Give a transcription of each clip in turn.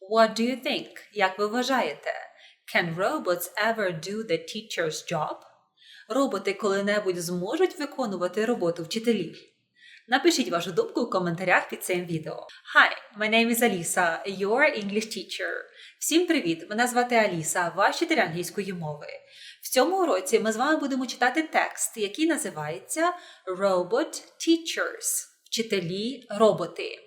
What do you think? Як ви вважаєте? Can robots ever do the teacher's job? Роботи коли-небудь зможуть виконувати роботу вчителів? Напишіть вашу думку у коментарях під цим відео. Hi, my name is Alisa, your English teacher. Всім привіт! Мене звати Аліса, ваш вчитель англійської мови. В цьому уроці ми з вами будемо читати текст, який називається Robot Teachers вчителі роботи.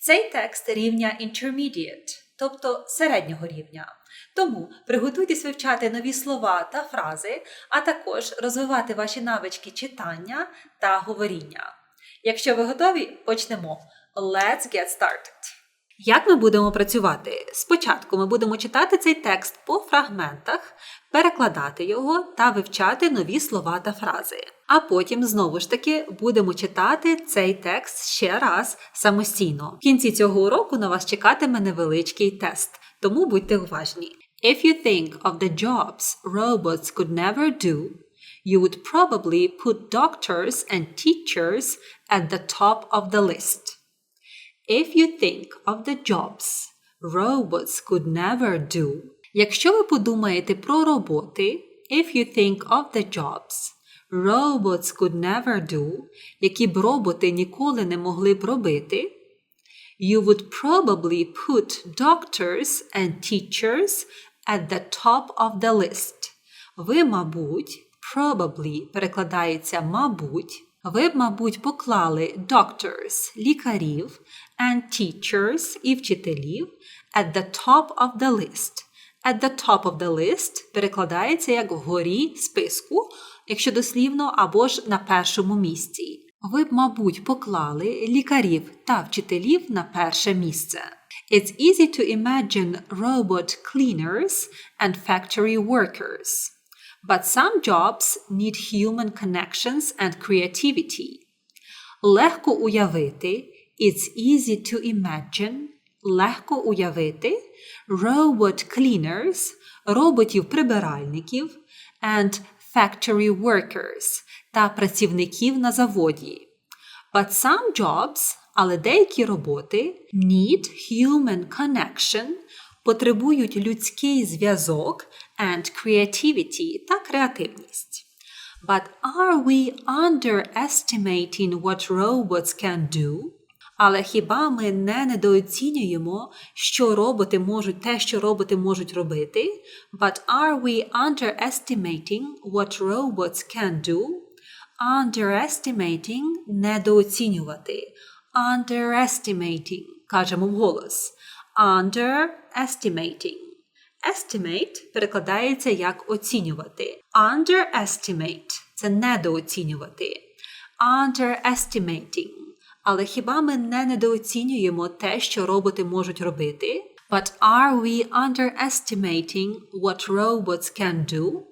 Цей текст рівня Intermediate, тобто середнього рівня. Тому приготуйтесь вивчати нові слова та фрази, а також розвивати ваші навички читання та говоріння. Якщо ви готові, почнемо. Let's get started! Як ми будемо працювати? Спочатку ми будемо читати цей текст по фрагментах, перекладати його та вивчати нові слова та фрази. А потім знову ж таки будемо читати цей текст ще раз самостійно. В кінці цього уроку на вас чекатиме невеличкий тест, тому будьте уважні. If you think of the jobs robots could never do, you would probably put doctors and teachers at the top of the list. If you think of the jobs robots could never do. Якщо ви подумаєте про роботи, if you think of the jobs robots could never do, які б роботи ніколи не могли б робити, you would probably put doctors and teachers at the top of the list. Ви, мабуть, probably перекладається мабуть, ви б, мабуть, поклали doctors – лікарів and teachers і вчителів at the top of the list. At the top of the list перекладається як вгорі списку, якщо дослівно, або ж на першому місці. Ви б, мабуть, поклали лікарів та вчителів на перше місце. It's easy to imagine robot cleaners and factory workers. But some jobs need human connections and creativity. Легко уявити It's easy to imagine. Легко уявити robot cleaners роботів-прибиральників and factory workers та працівників на заводі. But some jobs, але деякі роботи need human connection, потребують людський зв'язок and creativity та креативність. But are we underestimating what robots can do? Але хіба ми не недооцінюємо, що роботи можуть те, що роботи можуть робити? But are we underestimating what robots can do? Underestimating – недооцінювати. Underestimating – кажемо вголос. Underestimating. Estimate перекладається як оцінювати. Underestimate – це недооцінювати. Underestimating. Але хіба ми не недооцінюємо те, що роботи можуть робити? But are we underestimating what robots can do?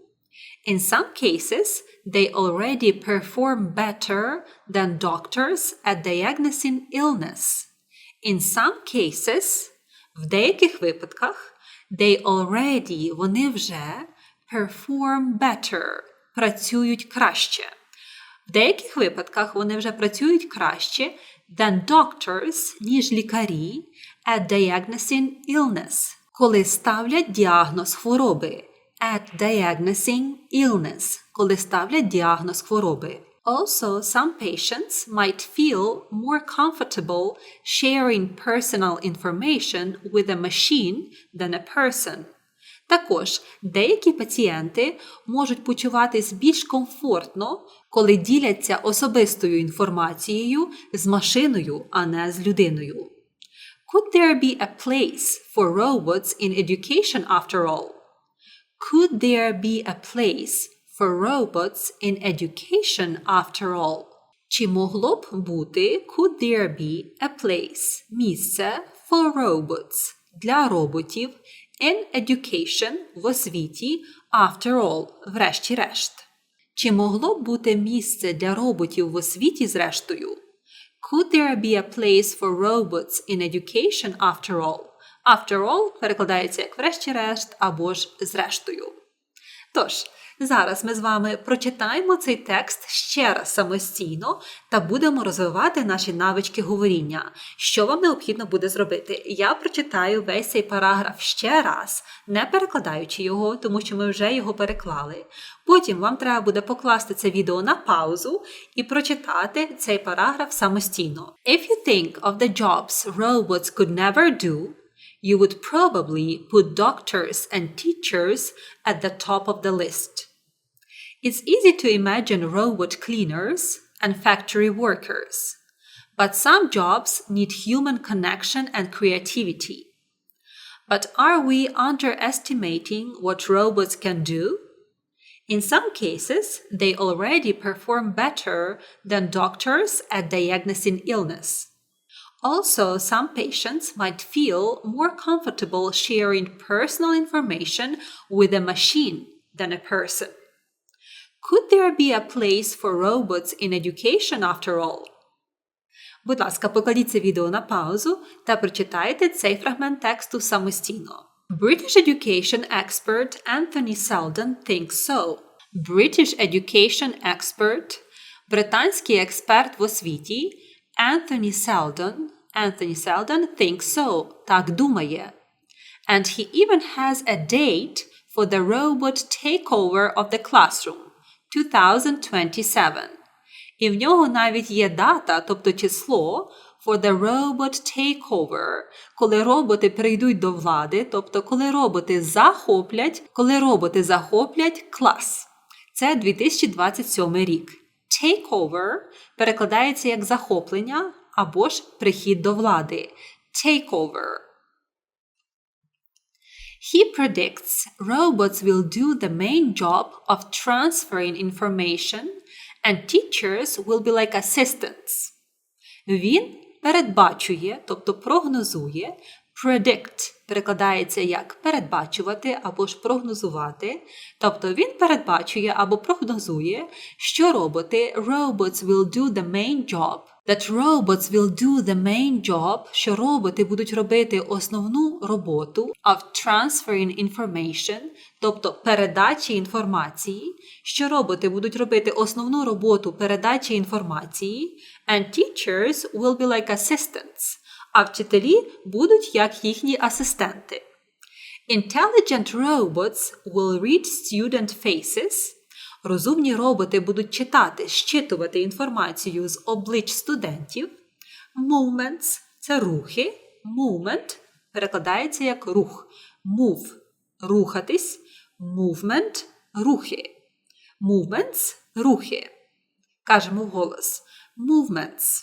In some cases, they already perform better than doctors at diagnosing illness. In some cases, в деяких випадках, they already, вони вже perform better, працюють краще. В деяких випадках вони вже працюють краще than doctors, ніж лікарі at diagnosing illness, коли ставлять діагноз хвороби. At diagnosing illness, коли ставлять діагноз хвороби. Also, some patients might feel more comfortable sharing personal information with a machine than a person. Також деякі пацієнти можуть почуватись більш комфортно, коли діляться особистою інформацією з машиною, а не з людиною. Could there be a place for robots in education after all? Could there be a place for robots in education after all? Чи могло б бути could there be a place місце for robots для роботів in education в освіті after all, врешті-решт? Чи могло б бути місце для роботів в освіті зрештою? Could there be a place for robots in education after all? After all перекладається як врешті-решт або ж зрештою. Тож, Зараз ми з вами прочитаємо цей текст ще раз самостійно та будемо розвивати наші навички говоріння. Що вам необхідно буде зробити? Я прочитаю весь цей параграф ще раз, не перекладаючи його, тому що ми вже його переклали. Потім вам треба буде покласти це відео на паузу і прочитати цей параграф самостійно. If you think of the jobs robots could never do, you would probably put doctors and teachers at the top of the list. It's easy to imagine robot cleaners and factory workers, but some jobs need human connection and creativity. But are we underestimating what robots can do? In some cases, they already perform better than doctors at diagnosing illness. Also, some patients might feel more comfortable sharing personal information with a machine than a person. Could there be a place for robots in education after all? Будь ласка, покладіть це відео на паузу та прочитайте цей фрагмент тексту самостійно. British education expert Anthony Seldon thinks so. British education expert, британський експерт в освіті Anthony Seldon, Anthony Seldon thinks so, так думає. And he even has a date for the robot takeover of the classroom 2027. І в нього навіть є дата, тобто число for the robot takeover, коли роботи прийдуть до влади, тобто коли роботи захоплять, коли роботи захоплять клас. Це 2027 рік. Takeover перекладається як захоплення або ж прихід до влади. Takeover. He predicts robots will do the main job of transferring information and teachers will be like assistants. Він передбачує, тобто прогнозує, predict перекладається як передбачувати або ж прогнозувати. Тобто він передбачує або прогнозує, що роботи robots will do the main job. That robots will do the main job, що роботи будуть робити основну роботу of transferring information, тобто передачі інформації, що роботи будуть робити основну роботу передачі інформації, and teachers will be like assistants, а вчителі будуть як їхні асистенти. Intelligent robots will read student faces. Розумні роботи будуть читати, щитувати інформацію з облич студентів. Movements це рухи. Movement перекладається як рух. Move рухатись. Movement рухи. Movements рухи. Кажемо вголос. Movements.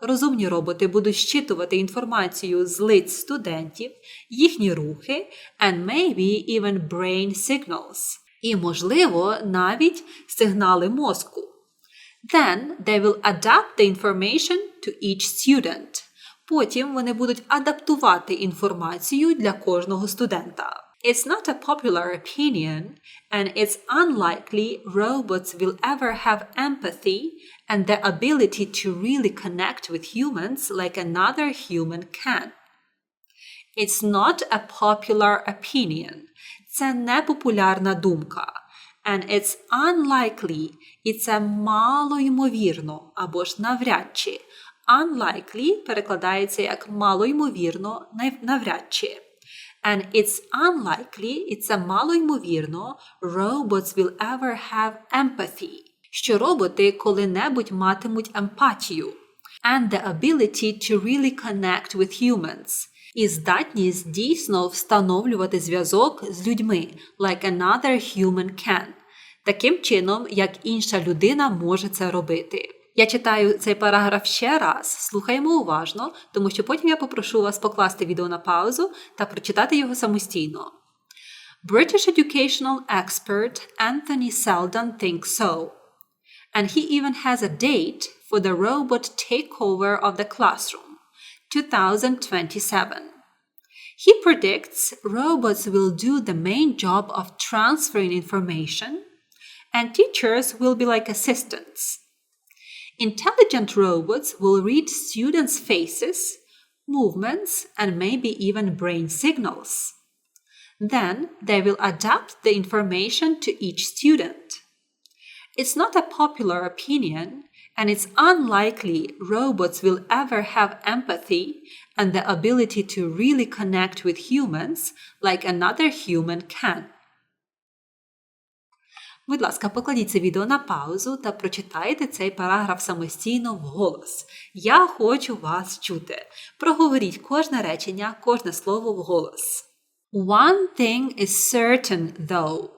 Розумні роботи будуть щитувати інформацію з лиць студентів, їхні рухи, and maybe even brain signals. І, можливо, навіть сигнали мозку. Then they will adapt the information to each student. Потім вони будуть адаптувати інформацію для кожного студента. It's not a popular opinion, and it's unlikely robots will ever have empathy and the ability to really connect with humans like another human can. It's not a popular opinion. Це непопулярна думка. And it's unlikely, і це мало ймовірно або ж навряд чи. Unlikely перекладається як мало ймовірно, навряд чи. And it's unlikely, і це мало ймовірно, robots will ever have empathy, що роботи коли-небудь матимуть емпатію. And the ability to really connect with humans. І здатність дійсно встановлювати зв'язок з людьми, like another human can. Таким чином, як інша людина може це робити. Я читаю цей параграф ще раз, слухаємо уважно, тому що потім я попрошу вас покласти відео на паузу та прочитати його самостійно. British educational expert Anthony Seldon thinks so. And he even has a date for the robot takeover of the classroom 2027. He predicts robots will do the main job of transferring information, and teachers will be like assistants. Intelligent robots will read students' faces, movements, and maybe even brain signals. Then they will adapt the information to each student. It's not a popular opinion, and it's unlikely robots will ever have empathy and the ability to really connect with humans like another human can. Будь ласка, покладіть це відео на паузу та прочитайте цей параграф самостійно вголос. Я хочу вас чути. Проговоріть кожне речення, кожне слово вголос. One thing is certain, though.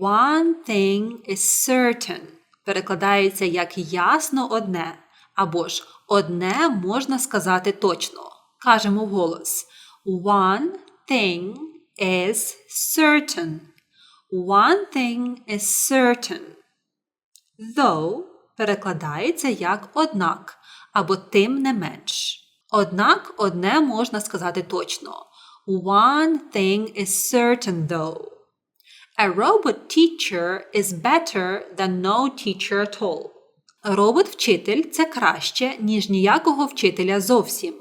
One thing is certain перекладається як ясно одне, або ж одне можна сказати точно. Кажемо вголос. One thing is certain. One thing is certain. Though перекладається як однак або тим не менш. Однак одне можна сказати точно. One thing is certain though. A robot teacher is better than no teacher at all. Робот-вчитель це краще, ніж ніякого вчителя зовсім.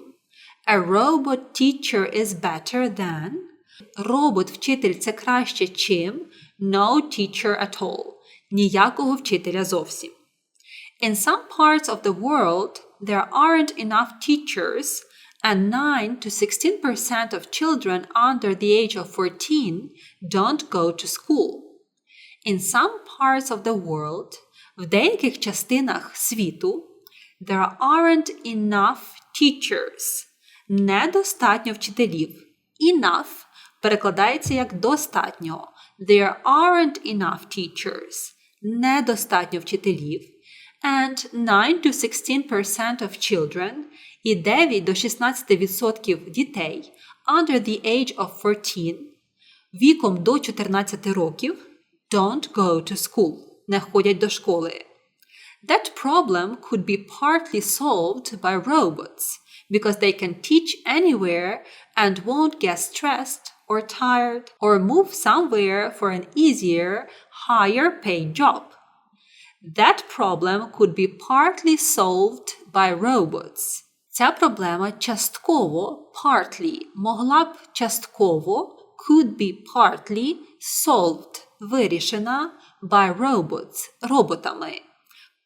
A robot teacher is better than. Робот-вчитель це краще, чим no teacher at all. Ніякого вчителя зовсім. In some parts of the world, there aren't enough teachers and 9 to 16% of children under the age of 14 don't go to school. In some parts of the world, в деяких частинах світу, there aren't enough teachers. Недостатньо вчителів. Enough перекладається як достатньо. There aren't enough teachers. Недостатньо вчителів. And 9 to 16% of children і 9 до 16% дітей under the age of 14 віком до 14 років don't go to school, не ходять до школи. That problem could be partly solved by robots because they can teach anywhere and won't get stressed or tired or move somewhere for an easier, higher paid job. That problem could be partly solved by robots. Ця проблема частково partly могла б частково could be partly solved вирішена by robots роботами.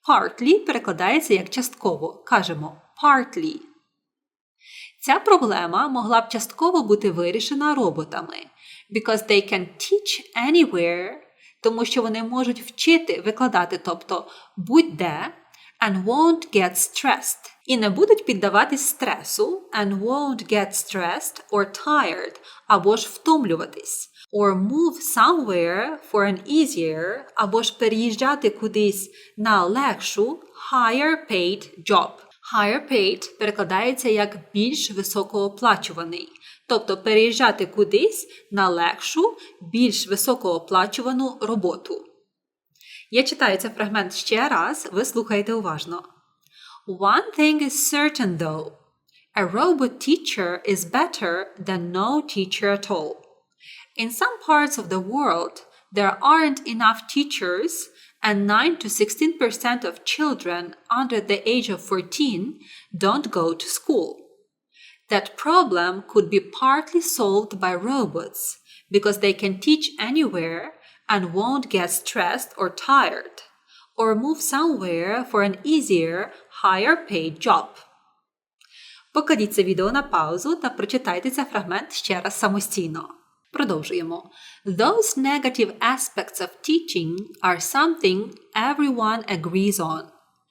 Partly перекладається як частково. Кажемо partly. Ця проблема могла б частково бути вирішена роботами because they can teach anywhere, тому що вони можуть вчити, викладати, тобто будь-де and won't get stressed і не будуть піддаватись стресу and won't get stressed or tired або ж втомлюватись or move somewhere for an easier або ж переїжджати кудись на легшу higher paid job. Higher paid перекладається як більш високооплачуваний, тобто переїжджати кудись на легшу, більш високооплачувану роботу. Я читаю цей фрагмент ще раз, ви слухайте уважно. One thing is certain though. A robot teacher is better than no teacher at all. In some parts of the world, there aren't enough teachers, and 9 to 16% of children under the age of 14 don't go to school. That problem could be partly solved by robots because they can teach anywhere and won't get stressed or tired, or move somewhere for an easier, higher paid job. Покладіть це відео на паузу та прочитайте цей фрагмент ще раз самостійно. Продовжуємо. Those negative aspects of teaching are something everyone agrees on.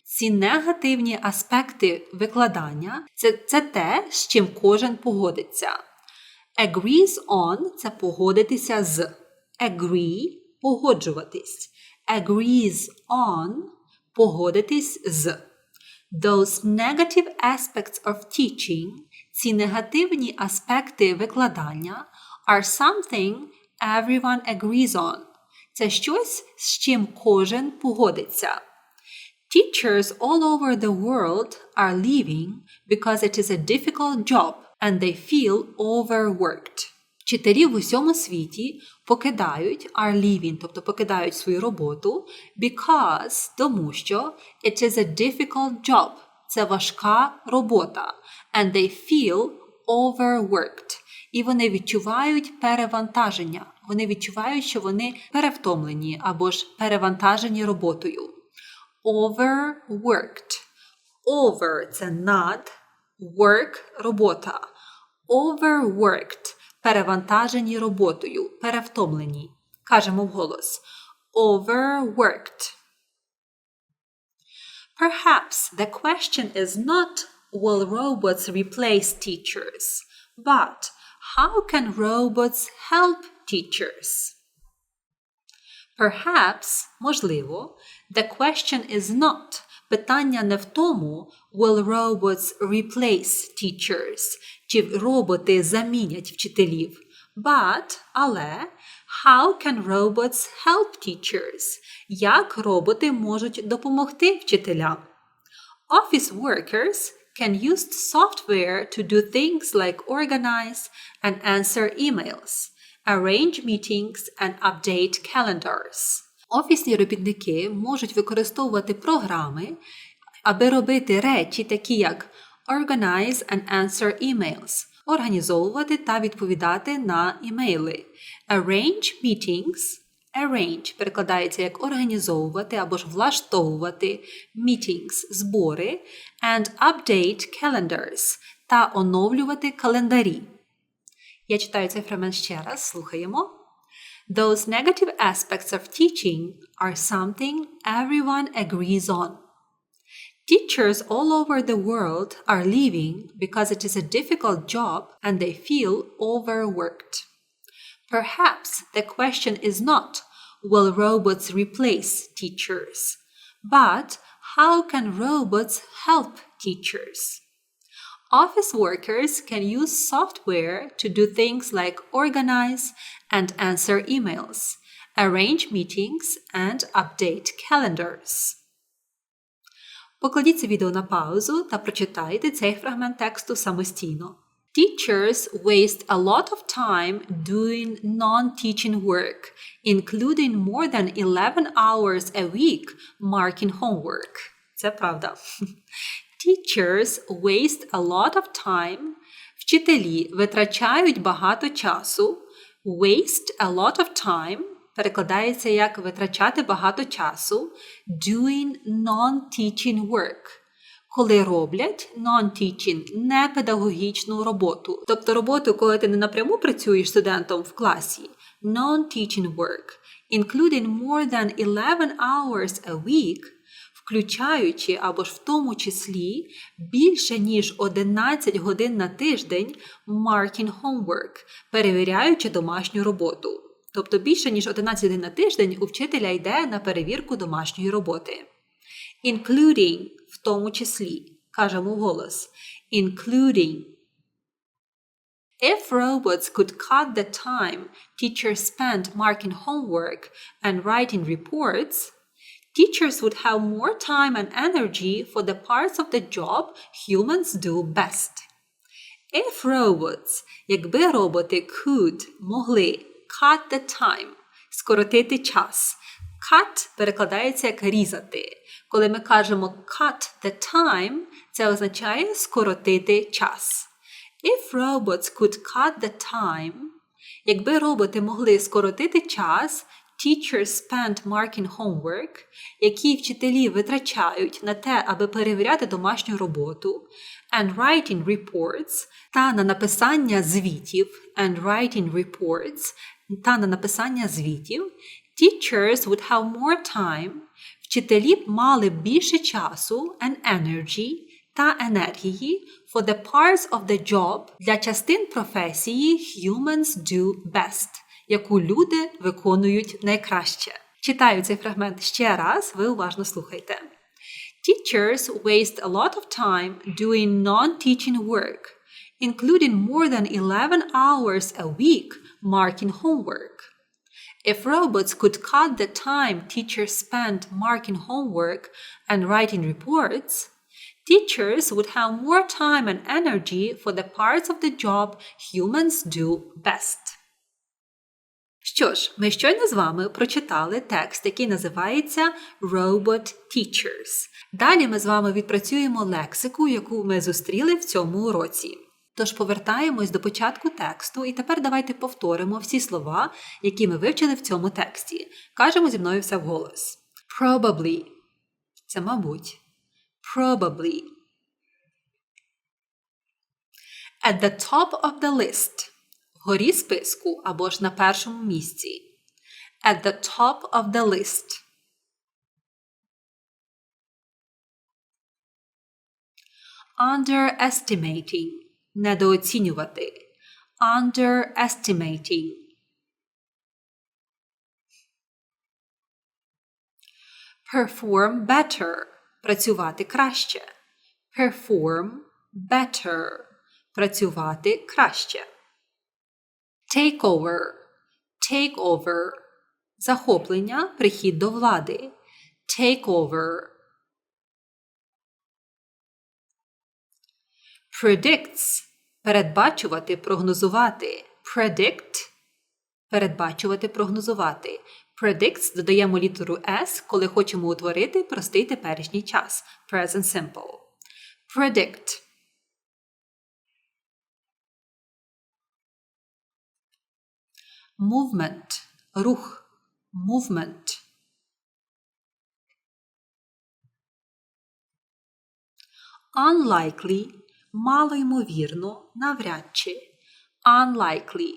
Ці негативні аспекти викладання це, це те, з чим кожен погодиться. Agrees on це погодитися з. Agree погоджуватись. Agrees on погодитись з. Those negative aspects of teaching, ці негативні аспекти викладання are something everyone agrees on. Це щось, з чим кожен погодиться. Teachers all over the world are leaving because it is a difficult job and they feel overworked. Вчителі в усьому світі покидають are leaving, тобто покидають свою роботу because, тому що it is a difficult job. Це важка робота. And they feel overworked. і вони відчувають перевантаження. Вони відчувають, що вони перевтомлені або ж перевантажені роботою. Overworked. Over це над, work робота. Overworked перевантажені роботою, перевтомлені. Кажемо вголос. Overworked. Perhaps the question is not will robots replace teachers, but how can robots help teachers? Perhaps, можливо, the question is not питання не в тому, will robots replace teachers, Чи роботи замінять вчителів, but, але, how can robots help teachers? Як роботи можуть допомогти вчителям? Office workers can use software to do things like organize and answer emails, arrange meetings and update calendars. Офісні робітники можуть використовувати програми, аби робити речі, такі як organize and answer emails, організовувати та відповідати на імейли, arrange meetings, arrange перекладається як організовувати або ж влаштовувати meetings – збори, and update calendars та оновлювати календарі. Я читаю цей фрагмент ще раз, слухаємо. Those negative aspects of teaching are something everyone agrees on. Teachers all over the world are leaving because it is a difficult job and they feel overworked. Perhaps the question is not will robots replace teachers, but how can robots help teachers? Office workers can use software to do things like organize and answer emails, arrange meetings, and update calendars. Покладіть це відео на паузу та прочитайте цей фрагмент тексту самостійно. Teachers waste a lot of time doing non-teaching work, including more than 11 hours a week marking homework. Це правда. Teachers waste a lot of time. Вчителі витрачають багато часу. Waste a lot of time перекладається як витрачати багато часу. Doing non-teaching work. Коли роблять non-teaching непедагогічну роботу. Тобто роботу, коли ти не напряму працюєш студентом в класі. Non-teaching work, including more than 11 hours a week – включаючи або ж в тому числі більше ніж 11 годин на тиждень marking homework, перевіряючи домашню роботу. Тобто більше ніж 11 годин на тиждень у вчителя йде на перевірку домашньої роботи. Including в тому числі. Кажемо голос. Including. If robots could cut the time teachers spend marking homework and writing reports, teachers would have more time and energy for the parts of the job humans do best. If robots, якби роботи could, могли cut the time, скоротити час. Cut перекладається як різати. Коли ми кажемо cut the time, це означає скоротити час. If robots could cut the time, якби роботи могли скоротити час, teachers spend marking homework, які вчителі витрачають на те, аби перевіряти домашню роботу, and writing reports та на написання звітів, and writing reports та на написання звітів, teachers would have more time, вчителі б мали більше часу and energy та енергії for the parts of the job для частин професії humans do best яку люди виконують найкраще. Читаю цей фрагмент ще раз, ви уважно слухайте. Teachers waste a lot of time doing non-teaching work, including more than 11 hours a week marking homework. If robots could cut the time teachers spend marking homework and writing reports, teachers would have more time and energy for the parts of the job humans do best. Що ж, ми щойно з вами прочитали текст, який називається Robot Teachers. Далі ми з вами відпрацюємо лексику, яку ми зустріли в цьому уроці. Тож повертаємось до початку тексту, і тепер давайте повторимо всі слова, які ми вивчили в цьому тексті. Кажемо зі мною все вголос. Probably. Це мабуть. Probably. At the top of the list. Вгорі списку або ж на першому місці. At the top of the list. Underestimating. Недооцінювати. Underestimating. Perform better. Працювати краще. Perform better. Працювати краще. Take over. Take over. Захоплення, прихід до влади. Take over. Predicts – передбачувати, прогнозувати. Predict – передбачувати, прогнозувати. Predicts додаємо літеру S, коли хочемо утворити простий теперішній час. Present simple. Predict. Movement – рух. Movement. Unlikely – мало ймовірно, навряд чи. Unlikely.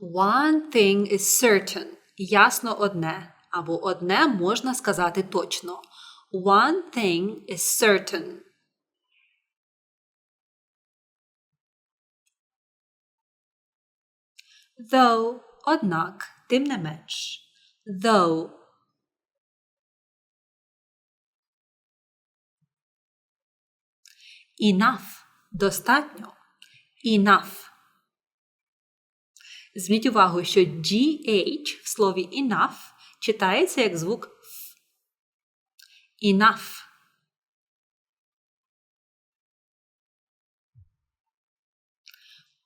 One thing is certain. Ясно одне. Або одне можна сказати точно. One thing is certain. Though, однак, тим не менш. Though. Enough. Достатньо. Enough. Зверніть увагу, що GH в слові enough читається як звук F. Enough.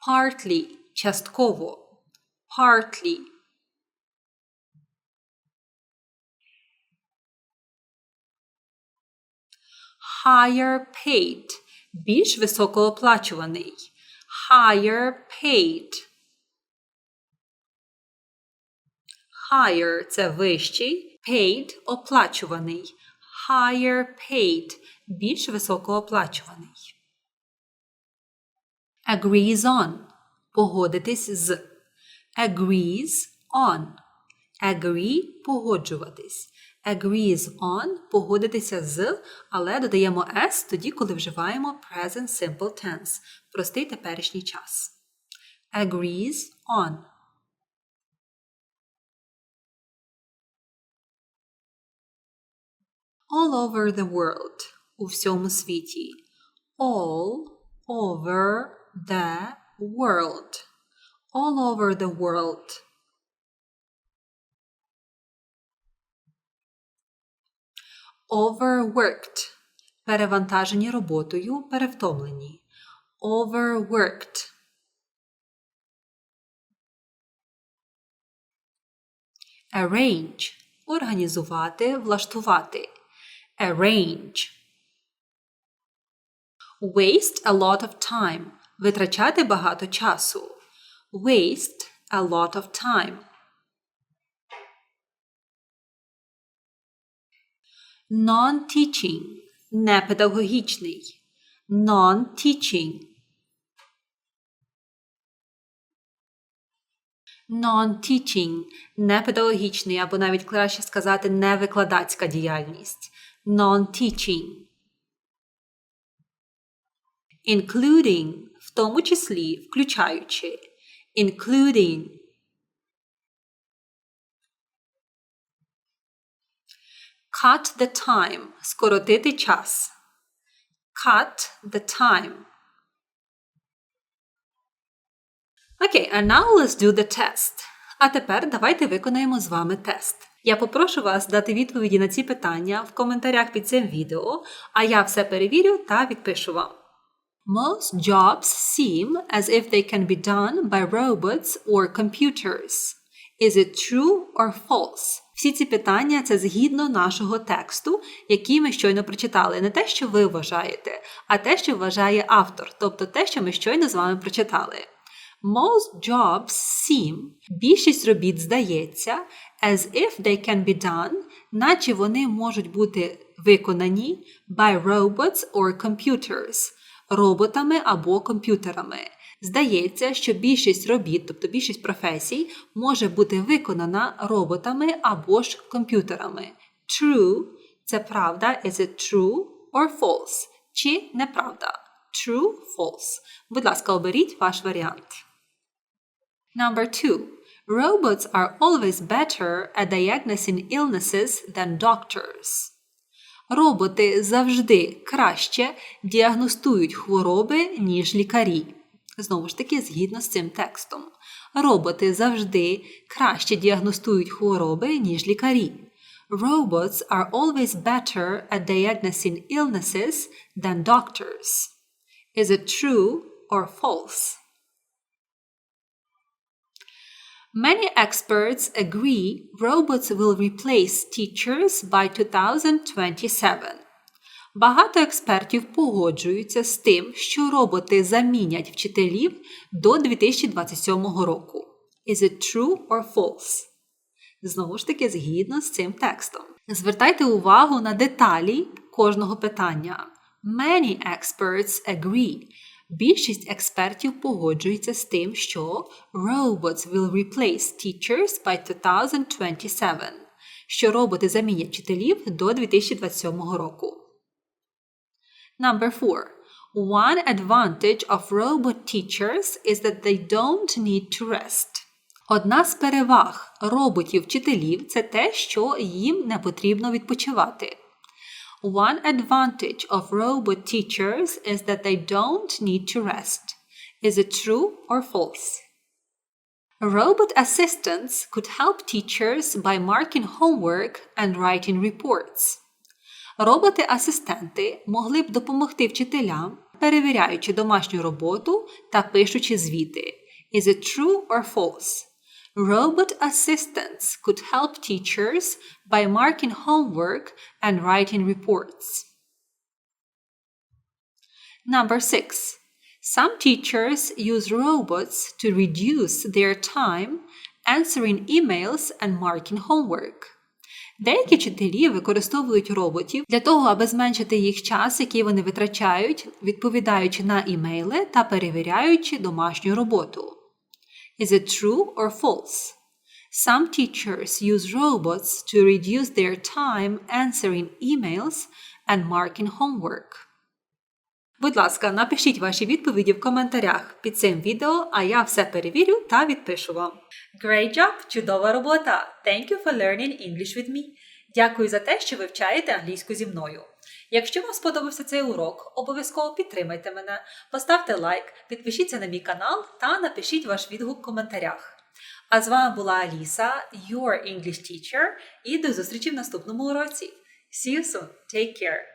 Partly частково. Partly. Higher paid. Більш високооплачуваний. Higher paid. Higher – це вищий, paid – оплачуваний. Higher paid – більш високооплачуваний. Agrees on – погодитись з. Agrees on. Agree – погоджуватись. Agrees on – погодитися з, але додаємо s тоді, коли вживаємо present simple tense – простий теперішній час. Agrees on. all over the world у всьому світі. All over the world. All over the world. Overworked. Перевантажені роботою, перевтомлені. Overworked. Arrange. Організувати, влаштувати arrange. Waste a lot of time. Витрачати багато часу. Waste a lot of time. Non-teaching. Непедагогічний. Non-teaching. Non-teaching – непедагогічний, або навіть краще сказати, невикладацька діяльність non-teaching. Including в тому числі включаючи. Including. Cut the time скоротити час. Cut the time. Okay, and now let's do the test. А тепер давайте виконаємо з вами тест. Я попрошу вас дати відповіді на ці питання в коментарях під цим відео, а я все перевірю та відпишу вам. Most jobs seem as if they can be done by robots or computers. Is it true or false? Всі ці питання це згідно нашого тексту, який ми щойно прочитали. Не те, що ви вважаєте, а те, що вважає автор, тобто те, що ми щойно з вами прочитали. Most jobs seem, більшість робіт здається, as if they can be done, наче вони можуть бути виконані by robots or computers, роботами або комп'ютерами. Здається, що більшість робіт, тобто більшість професій, може бути виконана роботами або ж комп'ютерами. True це правда, is it true or false? Чи неправда? True, false. Будь ласка, оберіть ваш варіант. Number two. Robots are always better at diagnosing illnesses than doctors. Роботи завжди краще діагностують хвороби, ніж лікарі. Знову ж таки, згідно з цим текстом. Роботи завжди краще діагностують хвороби, ніж лікарі. Robots are always better at diagnosing illnesses than doctors. Is it true or false? Many experts agree robots will replace teachers by 2027. Багато експертів погоджуються з тим, що роботи замінять вчителів до 2027 року. Is it true or false? Знову ж таки, згідно з цим текстом. Звертайте увагу на деталі кожного питання. Many experts agree. Більшість експертів погоджується з тим, що robots will replace teachers by 2027, що роботи замінять вчителів до 2027 року. Number 4. One advantage of robot teachers is that they don't need to rest. Одна з переваг роботів-вчителів це те, що їм не потрібно відпочивати. One advantage of robot teachers is that they don't need to rest. Is it true or false? Robot assistants could help teachers by marking homework and writing reports. Роботи-асистенти могли б допомогти вчителям, перевіряючи домашню роботу та пишучи звіти. Is it true or false? Robot assistants could help teachers by marking homework and writing reports. Number six. Some teachers use robots to reduce their time answering emails and marking homework. Деякі вчителі використовують роботів для того, аби зменшити їх час, який вони витрачають, відповідаючи на імейли та перевіряючи домашню роботу. Is it true or false? Some teachers use robots to reduce their time answering emails and marking homework. Будь ласка, напишіть ваші відповіді в коментарях під цим відео, а я все перевірю та відпишу вам. Great job! Чудова робота! Thank you for learning English with me. Дякую за те, що вивчаєте англійську зі мною. Якщо вам сподобався цей урок, обов'язково підтримайте мене, поставте лайк, підпишіться на мій канал та напишіть ваш відгук в коментарях. А з вами була Аліса, your English teacher, і до зустрічі в наступному уроці. See you soon. Take care.